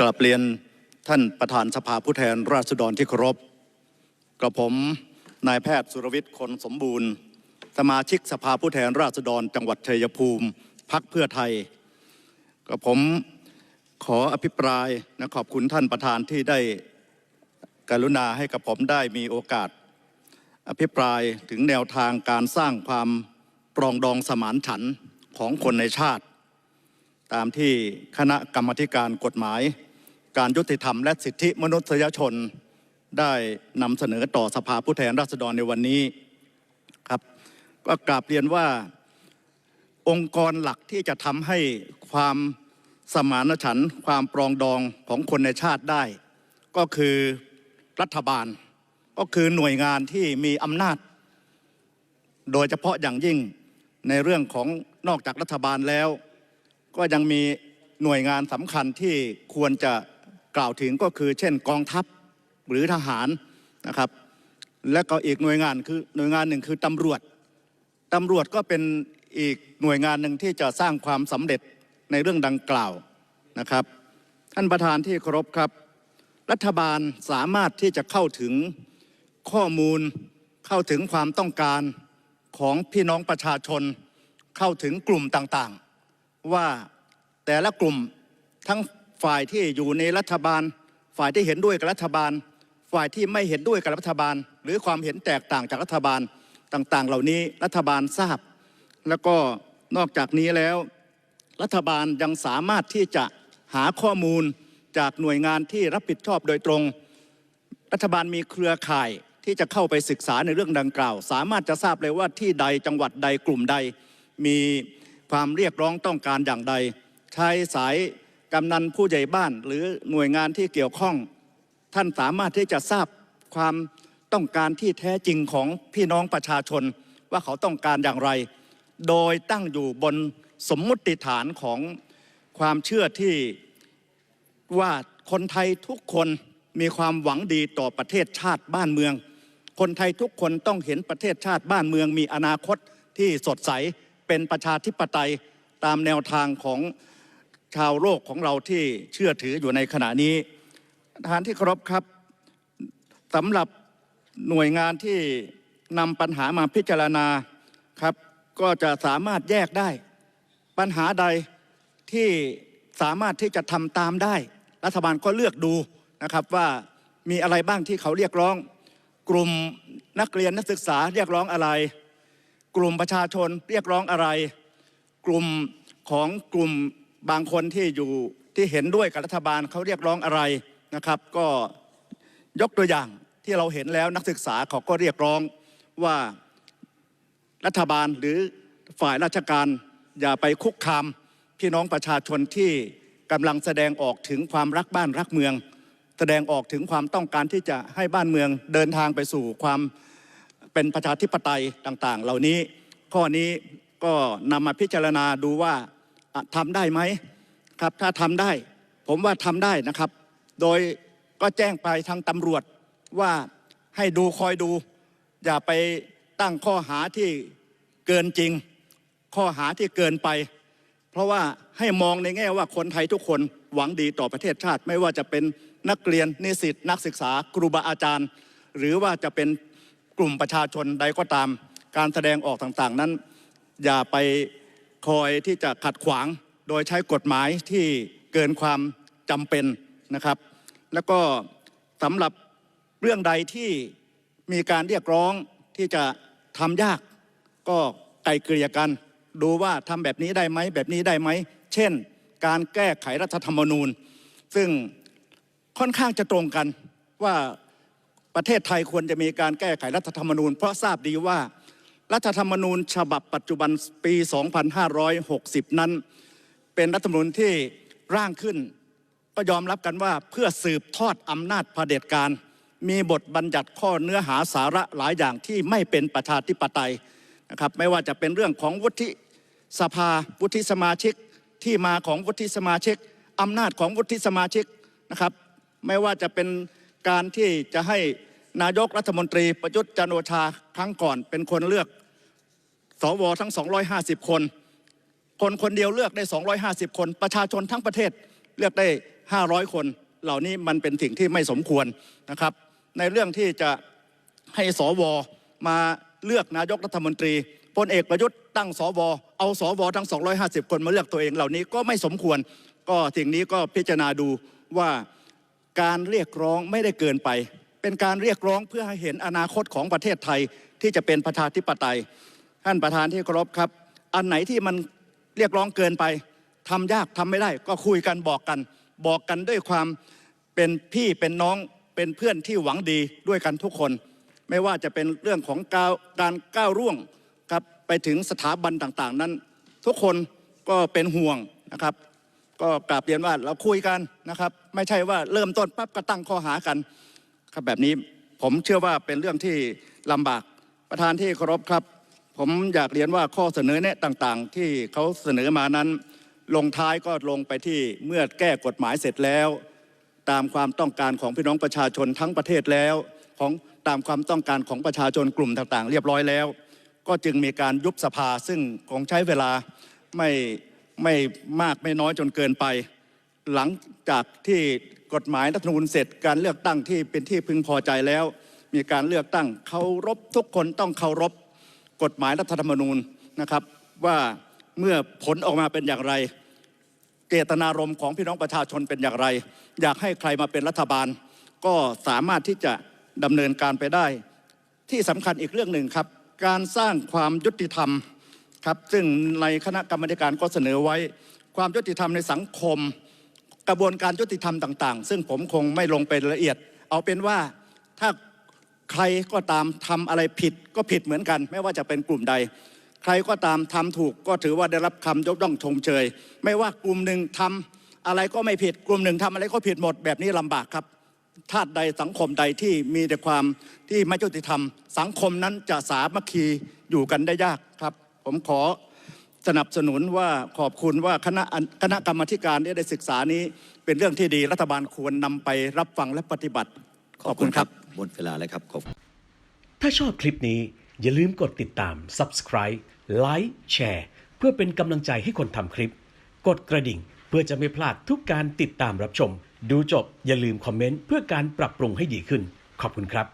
กราบเรียนท่านประธานสภาผู้แทนราษฎรที่เคารพกระผมนายแพทย์สุรวิทย์คนสมบูรณ์ สมาชิกสภาผู้แทนราษฎรจังหวัดชัยภูมิพักเพื่อไทยกระผมขออภิปรายนะขอบคุณท่านประธานที่ได้กรุณาให้กับผมได้มีโอกาส อภิปรายถึงแนวทางการสร้างความปรองดองสมานฉันท์ของคนในชาติ ตามที่คณะกรรมธิการกฎหมาย การยุติธรรมและสิทธิมนุษยชนได้นำเสนอต่อสภาผู้แทนราษฎรในวันนี้ครับก็กราบเรียนว่าองค์กรหลักที่จะทำให้ความสมานฉันท์ความปรองดองของคนในชาติได้ ก็คือรัฐบาล ก็คือหน่วยงานที่มีอำนาจ โดยเฉพาะอย่างยิ่งในเรื่องของนอกจากรัฐบาลแล้ว ก็ยังมีหน่วยงานสำคัญที่ควรจะกล่าวถึงก็คือ เช่น กองทัพหรือทหารนะครับ และก็อีกหน่วยงานคือหน่วยงานหนึ่งคือตำรวจตำรวจก็เป็นอีกหน่วยงานหนึ่งที่จะสร้างความสำเร็จในเรื่องดังกล่าวนะครับ ท่านประธานที่เคารพครับ รัฐบาลสามารถที่จะเข้าถึงข้อมูล เข้าถึงความต้องการของพี่น้องประชาชน เข้าถึงกลุ่มต่างๆ ว่าแต่ละกลุ่มทั้งฝ่ายที่อยู่ในรัฐบาล ฝ่ายที่เห็นด้วยกับรัฐบาล ฝ่ายที่ไม่เห็นด้วยกับรัฐบาล หรือความเห็นแตกต่างจากรัฐบาลต่างๆ เหล่านี้รัฐบาลทราบ แล้วก็นอกจากนี้แล้ว รัฐบาลยังสามารถที่จะหาข้อมูลจากหน่วยงานที่รับผิดชอบโดยตรง รัฐบาลมีเครือข่ายที่จะเข้าไปศึกษาในเรื่องดังกล่าว สามารถจะทราบเลยว่าที่ใดจังหวัดใดกลุ่มใดมี ความเรียกร้องต้องการอย่างใด ใช้สายกำนันผู้ใหญ่บ้าน หรือหน่วยงานที่เกี่ยวข้อง ท่านสามารถที่จะทราบความต้องการที่แท้จริงของพี่น้องประชาชน ว่าเขาต้องการอย่างไร โดยตั้งอยู่บนสมมุติฐานของความเชื่อที่ว่าคนไทยทุกคนมีความหวังดีต่อประเทศชาติบ้านเมือง คนไทยทุกคนต้องเห็นประเทศชาติบ้านเมืองมีอนาคตที่สดใส เป็นประชาธิปไตยตามแนวทางของชาวโลกของเราที่เชื่อถืออยู่ในขณะนี้ทารที่เคารพครับสำหรับหน่วยงานที่นำปัญหามาพิจารณาครับ ก็จะสามารถแยกได้ ปัญหาใดที่สามารถที่จะทำตามได้ รัฐบาลก็เลือกดูนะครับว่ามีอะไรบ้างที่เขาเรียกร้อง กลุ่มนักเรียนนักศึกษาเรียกร้องอะไร กลุ่มประชาชนเรียกร้องอะไรกลุ่มของกลุ่มบางคนที่อยู่ที่เห็นด้วยกับรัฐบาลเขาเรียกร้องอะไรนะครับ ก็ยกตัวอย่างที่เราเห็นแล้วนักศึกษาเขาก็เรียกร้องว่ารัฐบาลหรือฝ่ายราชการอย่าไปคุกคามพี่น้องประชาชนที่กำลังแสดงออกถึงความรักบ้านรักเมือง แสดงออกถึงความต้องการที่จะให้บ้านเมืองเดินทางไปสู่ความ เป็นประชาธิปไตยต่างๆ เหล่านี้ข้อนี้ก็นำมาพิจารณาดูว่าทำได้ไหมครับถ้าทำได้ ผมว่าทำได้นะครับ โดยก็แจ้งไปทางตำรวจว่าให้ดูคอยดู อย่าไปตั้งข้อหาที่เกินจริง ข้อหาที่เกินไป เพราะว่าให้มองในแง่ว่าคนไทยทุกคนหวังดีต่อประเทศชาติ ไม่ว่าจะเป็นนักเรียนนิสิตนักศึกษาครูบาอาจารย์ หรือว่าจะเป็น กลุ่มประชาชนใดก็ตาม การแสดงออกต่างๆ นั้น อย่าไปคอยที่จะขัดขวาง โดยใช้กฎหมายที่เกินความจำเป็นนะครับ แล้วก็สำหรับเรื่องใดที่มีการเรียกร้องที่จะทำยาก ก็ไกลเกลี่ยกัน ดูว่าทำแบบนี้ได้ไหมแบบนี้ได้ไหม เช่น การแก้ไขรัฐธรรมนูญ ซึ่งค่อนข้างจะตรงกันว่า ประเทศไทยควรจะมีการแก้ไขรัฐธรรมนูญ เพราะทราบดีว่า รัฐธรรมนูญฉบับปัจจุบันปี 2560 นั้น เป็นรัฐธรรมนูญที่ร่างขึ้น ก็ยอมรับกันว่าเพื่อสืบทอดอำนาจเผด็จการ มีบทบัญญัติข้อเนื้อหาสาระหลายอย่างที่ไม่เป็นประชาธิปไตยนะครับไม่ว่าจะเป็นเรื่องของวุฒิสภาวุฒิสมาชิกที่มาของวุฒิสมาชิกอำนาจของวุฒิสมาชิกนะครับ ไม่ว่าจะเป็นการที่จะให้ นายกรัฐมนตรีประยุทธ์จันโอชาครั้งก่อนเป็นคนเลือกสวทั้ง 250 คน คนคนเดียวเลือกได้ 250 คน ประชาชนทั้งประเทศเลือกได้ 500 คน เหล่านี้มันเป็นสิ่งที่ไม่สมควรนะครับ ในเรื่องที่จะให้สวมาเลือกนายกรัฐมนตรีพลเอกประยุทธ์ตั้งสวเอาสวทั้ง 250 คนมาเลือกตัวเองเหล่านี้ก็ไม่สมควร ก็สิ่งนี้ก็พิจารณาดูว่าการเรียกร้องไม่ได้เกินไป เป็นการเรียกร้องเพื่อให้เห็นอนาคตของประเทศไทยที่จะเป็นประชาธิปไตย ท่านประธานที่เคารพครับ อันไหนที่มันเรียกร้องเกินไปทำยากทำไม่ได้ ก็คุยกันบอกกัน บอกกันด้วยความเป็นพี่เป็นน้องเป็นเพื่อนที่หวังดีด้วยกันทุกคน ไม่ว่าจะเป็นเรื่องของกาวการก้าวร่วงครับไปถึงสถาบันต่างๆ นั้น ทุกคนก็เป็นห่วงนะครับ ก็กราบเรียนว่าเราคุยกันนะครับ ไม่ใช่ว่าเริ่มต้นปั๊บก็ตั้งข้อหากัน ครับแบบนี้ผมเชื่อว่าเป็นเรื่องที่ลำบากประธานที่เคารพครับ ผมอยากเรียนว่าข้อเสนอแนะต่างๆ ที่เขาเสนอมานั้น ลงท้ายก็ลงไปที่เมื่อแก้กฎหมายเสร็จแล้ว ตามความต้องการของพี่น้องประชาชนทั้งประเทศแล้วของตามความต้องการของประชาชนกลุ่มต่างๆ เรียบร้อยแล้ว ก็จึงมีการยุบสภาซึ่งคงใช้เวลาไม่ไม่มากไม่น้อยจนเกินไป หลังจากที่กฎหมายรัฐธรรมนูญเสร็จการเลือกตั้งที่เป็นที่พึงพอใจแล้ว มีการเลือกตั้งเคารพทุกคนต้องเคารพกฎหมายรัฐธรรมนูญนะครับ ว่าเมื่อผลออกมาเป็นอย่างไร เจตนารมณ์ของพี่น้องประชาชนเป็นอย่างไร อยากให้ใครมาเป็นรัฐบาล ก็สามารถที่จะดำเนินการไปได้ ที่สำคัญอีกเรื่องหนึ่งครับ การสร้างความยุติธรรมครับซึ่งในคณะกรรมการก็เสนอไว้ ความยุติธรรมในสังคม กระบวนการยุติธรรมต่างๆ ซึ่งผมคงไม่ลงไปละเอียด เอาเป็นว่าถ้าใครก็ตามทำอะไรผิดก็ผิดเหมือนกัน ไม่ว่าจะเป็นกลุ่มใด ใครก็ตามทำถูกก็ถือว่าได้รับคำยกย่องชมเชย ไม่ว่ากลุ่มหนึ่งทำอะไรก็ไม่ผิดกลุ่มหนึ่งทำอะไรก็ผิดหมดแบบนี้ลำบากครับชาติใดสังคมใดที่มีแต่ความที่ไม่ยุติธรรม สังคมนั้นจะสามัคคีอยู่กันได้ยากครับ ผมขอ สนับสนุนว่าขอบคุณว่าคณะคณะกรรมาธิการที่ได้ศึกษานี้ เป็นเรื่องที่ดีรัฐบาลควรนำไปรับฟังและปฏิบัติ ขอบคุณครับหมดเวลาแล้วครับขอบถ้าชอบคลิปนี้อย่าลืมกดติดตาม Subscribe Like แชร์เพื่อเป็นกำลังใจให้คนทำคลิป กดกระดิ่งเพื่อจะไม่พลาดทุกการติดตามรับชม ดูจบอย่าลืมคอมเมนต์เพื่อการปรับปรุงให้ดีขึ้น ขอบคุณครับ